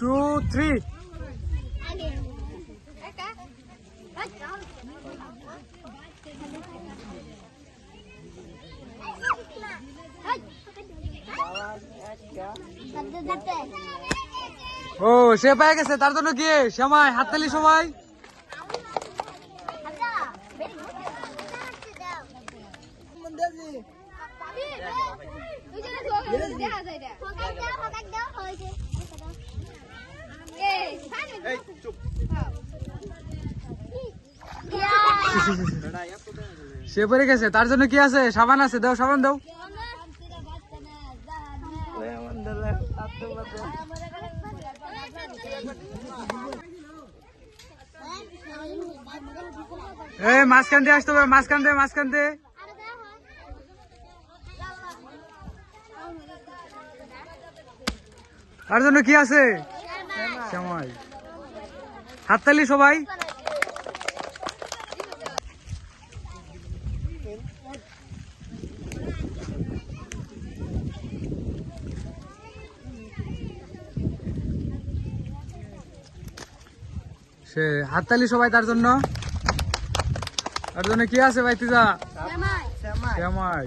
Two three ও সে পেয়ে গেছে তার জন্য কি? সময় হাততালি সময়? সে পড়ে গেছে, তার জন্য কি আছে? সাবান আছে, দাও সাবান, দাও। এই মাঝখান দিয়ে আসতে হবে, মাঝখান দিয়ে মাঝখান দিয়ে। তার জন্য কি আছে? সময় হাততালি সবাই। সে হাততালি সবাই তার জন্য। তার জন্য কি আছে ভাই তিজা শ্যামাই